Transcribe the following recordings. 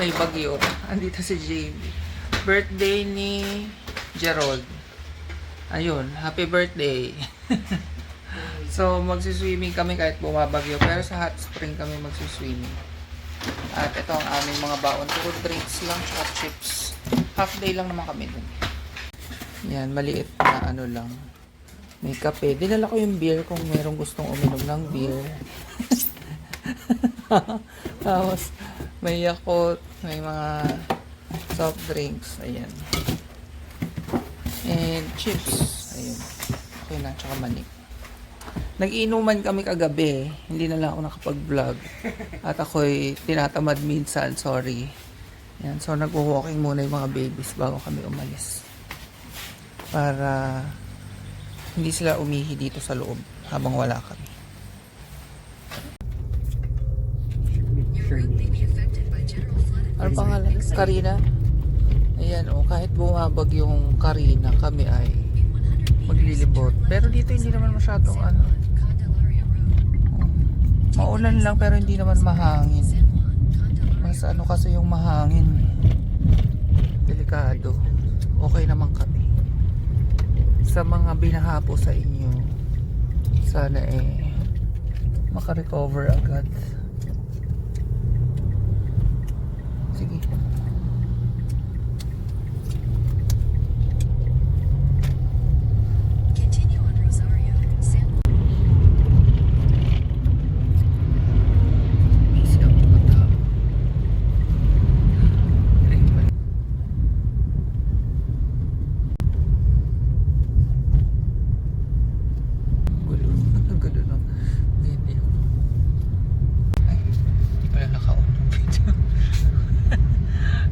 may bagyo. Andito si JB. Birthday ni Gerald. Ayun, happy birthday. so, magsiswimming kami kahit bumabagyo. Pero sa hot spring kami magsiswimming. At ito ang aming mga baon. Puro drinks lang, tsaka chips. Half day lang naman kami dun. Yan, maliit na ano lang. May kape. Dinala ko yung beer kung merong gustong uminom ng beer. Tapos, may Yakult, may mga soft drinks. Ayan. And chips. Ayun. Okay na, tsaka manik. Nag-inuman kami kagabi. Hindi na lang ako nakapag-vlog. At ako'y tinatamad minsan. Sorry. Yan. So, nag-walking muna yung mga babies bago kami umalis. Para hindi sila umihi dito sa loob habang wala kami. Ano pangalan? Karina? Ayan o, kahit bumabag yung Karina, kami ay maglilibot. Pero dito hindi naman masyadong ano. Maulan lang pero hindi naman mahangin. Mas ano kasi yung mahangin. Delikado. Okay naman kami. Sa mga binaha po sa inyo, sana eh makarecover agad. Sige. Continue on Rosario. San Busy ang mga tao. Ayun pala. Gulo. Ang gulo ng video. Ay, hindi pala naka-on yung video.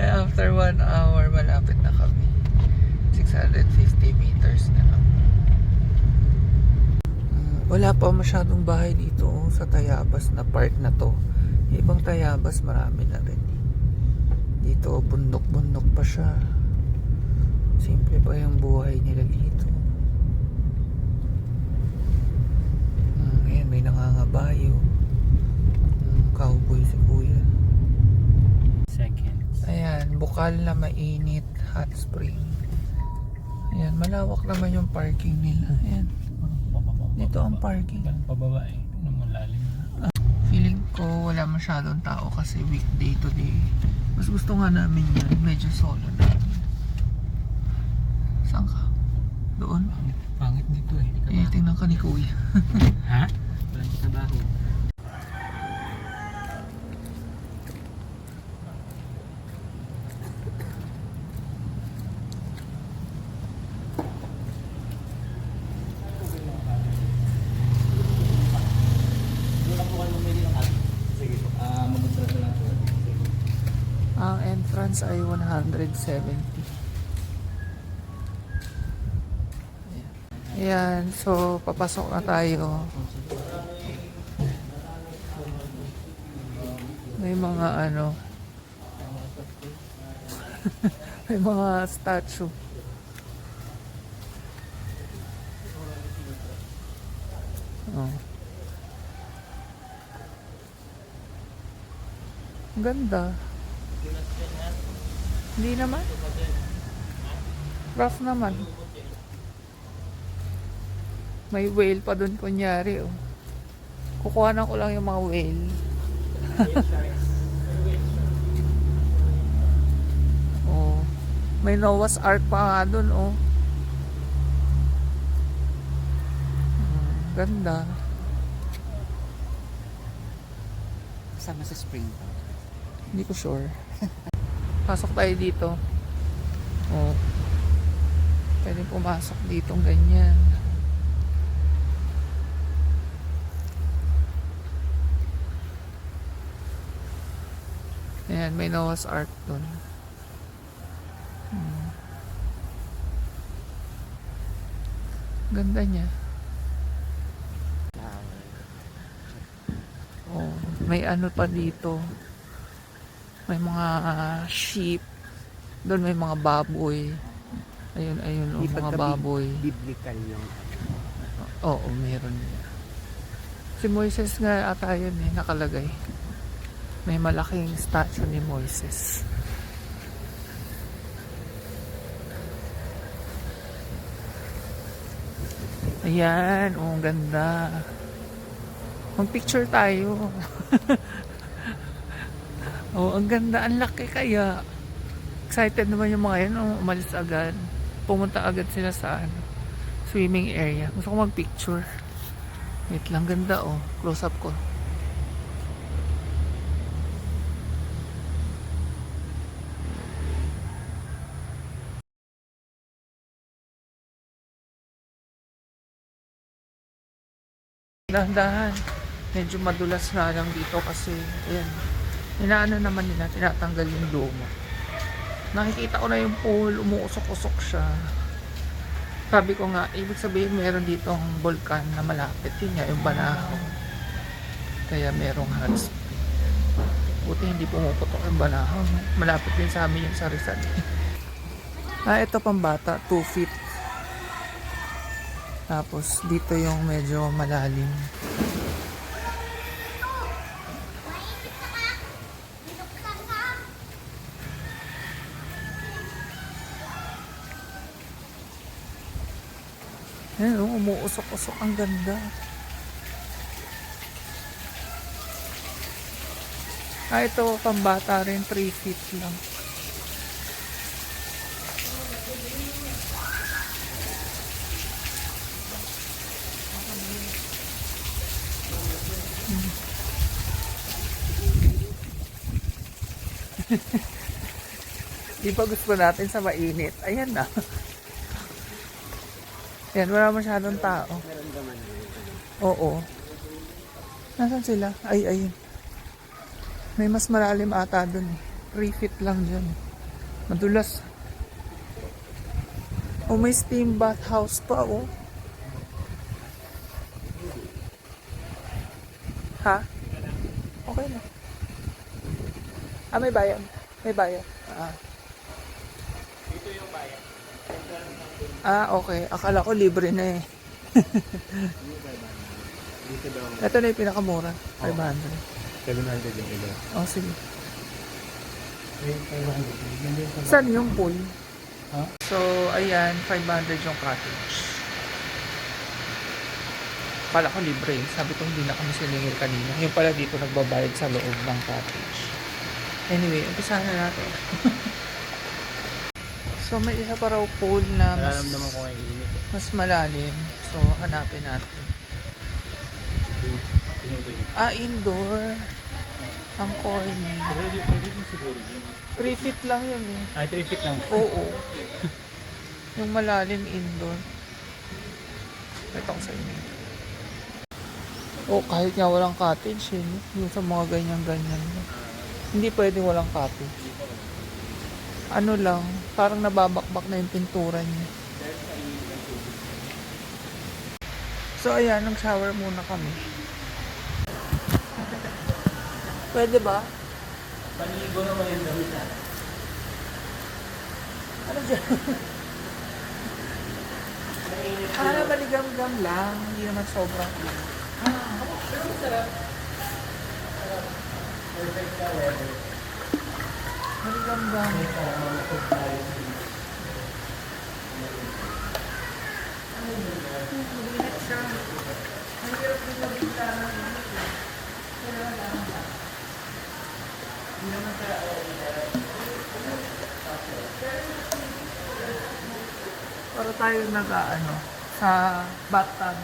Eh, After one hour, malapit na kami. 650 meters na lang. Ah, wala pa masyadong bahay dito oh, sa Tayabas na part na to. Ibang Tayabas marami na rin. Dito bundok-bundok pa siya. Simple pa yung buhay nila dito. Hmm, ayan, may nangangabayo. Hmm, cowboy si kuya. seconds. Ayan, bukal na mainit, hot spring. Ayan, malawak naman yung parking nila. Ayan, dito ang parking. Pababa eh. Ano malalim. Feeling ko wala masyadong tao kasi weekday today. Mas gusto nga namin yan. Medyo solo namin. Saan ka? Doon? Pangit, pangit dito eh. Eh, tingnan ka ni Kuya. Ha? Walang trabaho. Entrance ay 170. Ayan. So papasok na tayo. May mga ano, may mga statue. Oh. Ganda. Hindi naman. Rough naman. May whale pa doon kunyari oh. Kukuha ko lang yung mga whale. oh. May Noah's Ark pa nga doon oh. Ganda. Kasama sa spring. Hindi ko sure. Pasok tayo dito. Oh. Pwede pumasok dito ganyan. Ayan, may Noah's Ark dun. Hmm. Ganda niya. Oh, may ano pa dito. May mga ah, sheep. Doon may mga baboy. Ayun, ayun, oh, mga baboy. Biblical yung Oo, meron niya. Si Moises nga ata yun eh, nakalagay. May malaking statue ni Moises. Ayan, oh, ang ganda. Mag-picture tayo. oh, ang ganda. Ang laki kaya. Excited naman yung mga yan. Oh, umalis agad. Pumunta agad sila sa ano, swimming area. Gusto ko mag-picture. Wait lang, ganda oh. Close up ko. Dahan-dahan. Medyo madulas nga lang dito kasi, ayan, inaano naman nila, tinatanggal yung lumo. Nakikita ko na yung pool, umuusok-usok siya. Sabi ko nga, ibig sabihin meron ditong vulkan na malapit. Yun nga, yung Banahaw. Kaya merong hot spring. Buti hindi pumuputok yung Banahaw. no? Malapit din sa amin yung sa Rizal. ah, ito pang bata, 2 feet. Tapos dito yung medyo malalim. Ayan, oh, umuusok-usok. Ang ganda. Ah, ito, pambata rin. 3 feet lang. Di pa gusto natin sa mainit. Ayan na. Yan, wala masyadong tao. Oo. Nasaan sila? Ay, ayun. May mas malalim ata dun. 3 feet lang dyan. Madulas. Oh, may steam bath house pa, oh. Ha? Okay na. Ah, may bayan. May bayan. Ah. Ah, okay. Akala ko libre na eh. Ito na yung pinakamura. 500. 700 yung ilo. Oh, sige. Saan yung pool? Ha? So, ayan, 500 yung cottage. Kala ko libre. Sabi ko hindi na kami siningil kanina. Yung pala dito nagbabayad sa loob ng cottage. Anyway, umpisahan na natin. so, may isa pa raw pool na mas, Nararamdaman ko ngayon init. eh. mas malalim. So, hanapin natin. Ah, indoor. Ang corny. Pwede, pwede din siguro yun. 3 feet lang yun eh. Ay, 3 feet lang. Oo. Yung malalim indoor. Ito ko sa inyo. Oh, kahit nga walang cottage eh. no? Yung sa mga ganyan-ganyan. Hindi pwedeng walang cottage. Ano lang, parang nababakbak na yung pintura niya. So ayan, nag-shower muna kami. Pwede ba? Panigo naman yung damit na. Ano dyan? Ah, maligam-gam lang. Hindi naman sobrang init. Maligam-gam. Malinit siya. Ang hirap din mabigla ng init eh. Kaya lang. Hindi naman kaya para tayo nag ano sa bathtub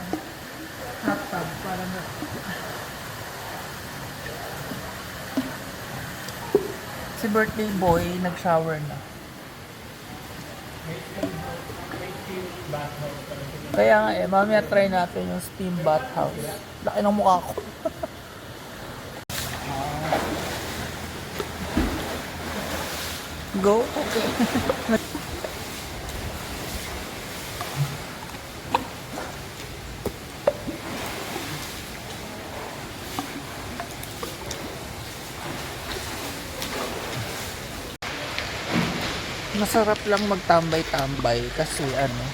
hot tub para na si birthday boy nag-shower na. Kaya nga eh mamaya try natin yung steam bath house laki ng mukha ko. Go. okay masarap lang magtambay-tambay kasi ano,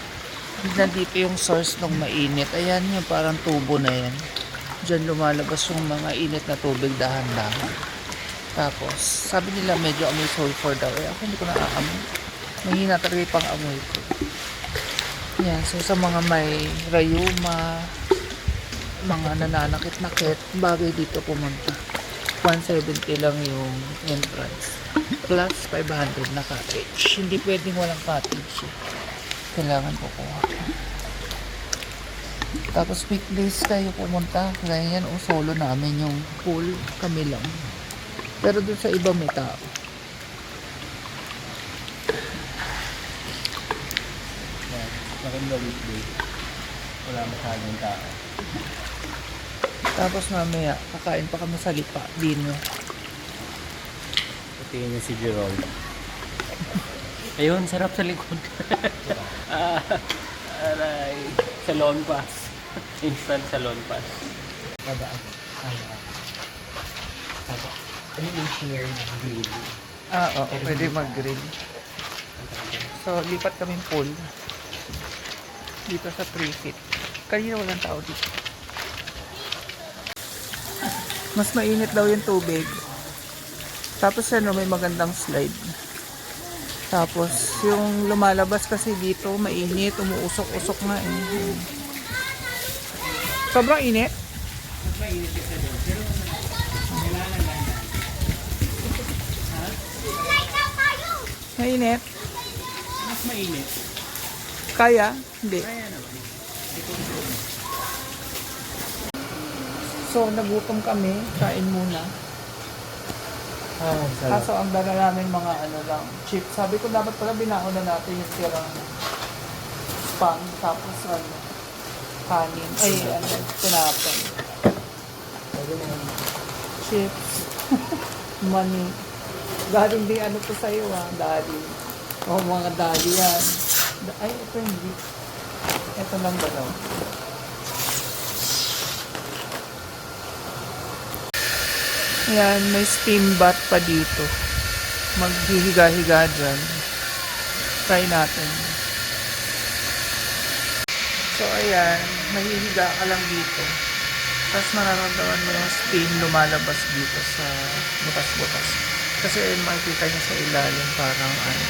nandito yung source ng mainit. Ayan yung parang tubo na yan. Diyan lumalabas yung mga init na tubig dahan-dahan. Tapos, sabi nila medyo amoy sulfur daw. Eh, ako hindi ko naaamoy. Mahina talaga yung pang-amoy ko. Yan, so sa mga may rayuma, mga nananakit-nakit, bagay dito pumunta. 170 lang yung entrance. Plus 500 na cottage. Hindi pwedeng walang cottage. Kailangan kukuha. Tapos weekdays kayo pumunta. Kaya yan, o solo namin yung pool. Kami lang. Pero dun sa iba may tao. Maganda weekday. Wala masyadong tao. Tapos mamaya, kakain pa kami sa lipa. Dino. Pati niya si Gerald. Ayun, sarap sa likod. ah, aray. Salon pass. Instant salon pass. Babaan. Tama. Tama. Ano yung share ng grill? Ah, oo. Pwede mag-grill. So, lipat kami pool. Dito sa 3 feet. Kanina walang tao dito. Mas mainit daw yung tubig. Tapos ano, may magandang slide. Tapos, yung lumalabas kasi dito, mainit, umuusok-usok na eh. Sobrang init? Mainit? Mas mainit. Kaya? Hindi. Kaya naman. So, nagutom kami. Kain muna. Ah, Kaso ang dala namin mga ano lang, chip. Sabi ko dapat pala binaon na natin yung tirang spam. Tapos ano, kanin. Ay, ano, tinapon. Chips. Money. Galing din ano to sa'yo ah, daddy. O mga daddy yan. Ay, ito hindi. Ito lang dalaw. Ayan, may steam bath pa dito. Maghihiga-higa dyan. Try natin. So, ayan, mahihiga ka lang dito. Tapos mararamdaman mo yung steam lumalabas dito sa butas-butas. Kasi ayun, makikita niya sa ilalim parang ano,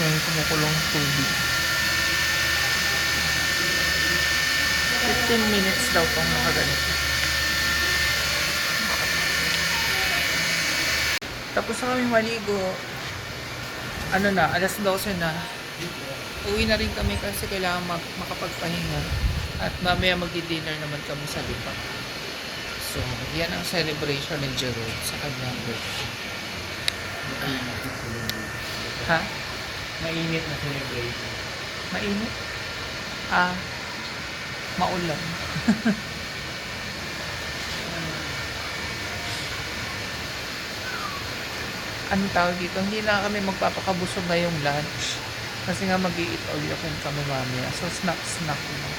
may kumukulong tubig. 15 minutes daw pang nakaganito. Tapos na kami maligo. Ano na, alas 12 na. Uwi na rin kami kasi kailangan mag- makapagpahinga. At mamaya magdi-dinner naman kami sa Lipa. So, yan ang celebration ni Jerome sa kanyang birthday. Ha? Mainit na celebration. Mainit? Ah, maulan. Anong tawag dito? Hindi na kami magpapakabusog ngayong lunch. Kasi nga mag eat all you can kami mamaya. So, snack-snack lang.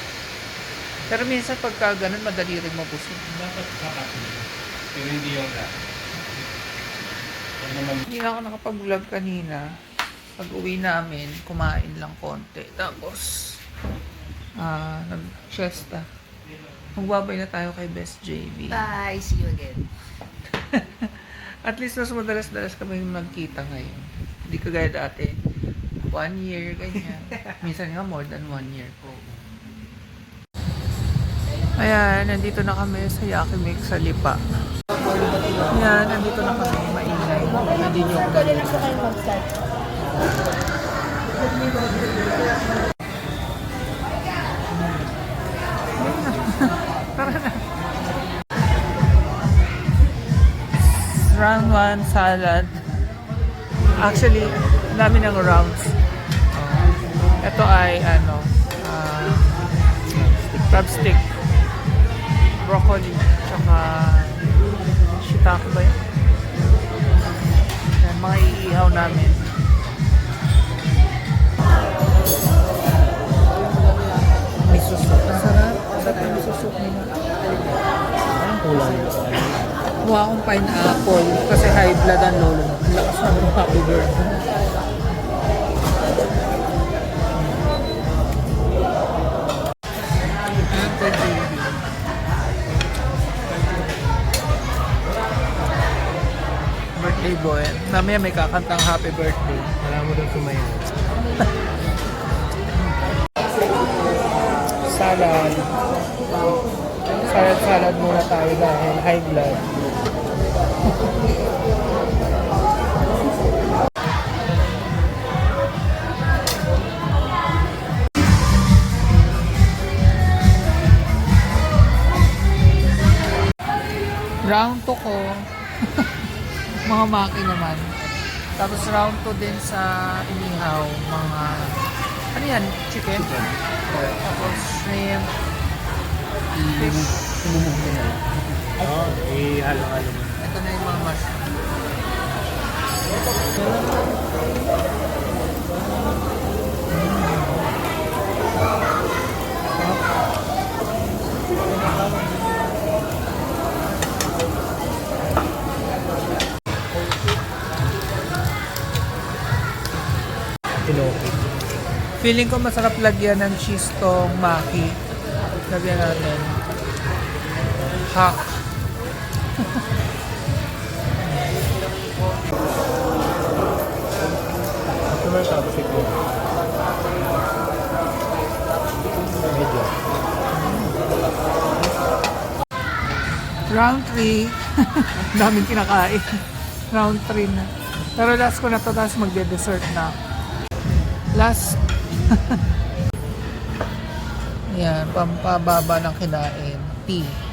Pero minsan pagka ganun, madali rin mabusog. Dapat sapat mo. Pero hindi yung lahat. Naman. Hindi na ako nakapag-vlog kanina. Pag uwi namin, kumain lang konti. Tapos, ah, nag-siesta. Magbabay na tayo kay Best JB. Bye! See you again. At least mas madalas-dalas kami nagkita ngayon. Hindi kagaya dati. One year, ganyan. Minsan nga more than one year po. Ayan, nandito na kami sa Yakimik sa Lipa. Ayan, nandito na kami. Maingay. Hindi nyo ako ganun. Tara Round 1 salad. Actually, dami ng rounds. Oh. Ito ay ano, ah, crab stick, broccoli, tsaka shiitake ba yun? Yan, mga iihaw namin. Kuha akong pineapple kasi high blood ang lolo. Ang lakas na ng happy birthday. JB. Hey boy, mamaya may kakantang happy birthday. Wala mo daw sumayaw. Salad. Salad, salad muna tayo dahil high blood. Round 2 ko. mga maki naman. Tapos round 2 din sa inihaw. Mga, ano yan? Chicken? Tapos shrimp. Fish. Oo, ihalo-halo mo. Ito na yung mga. Tinoki. Feeling ko masarap lagyan ng cheese tong maki. Lagyan natin. Hack. Na tapos ito. Medyo. Round 3. Daming kinakain. Round 3 na. Pero last ko na to, tapos magde-dessert na. Last. Yan, pampababa ng kinain. Tea.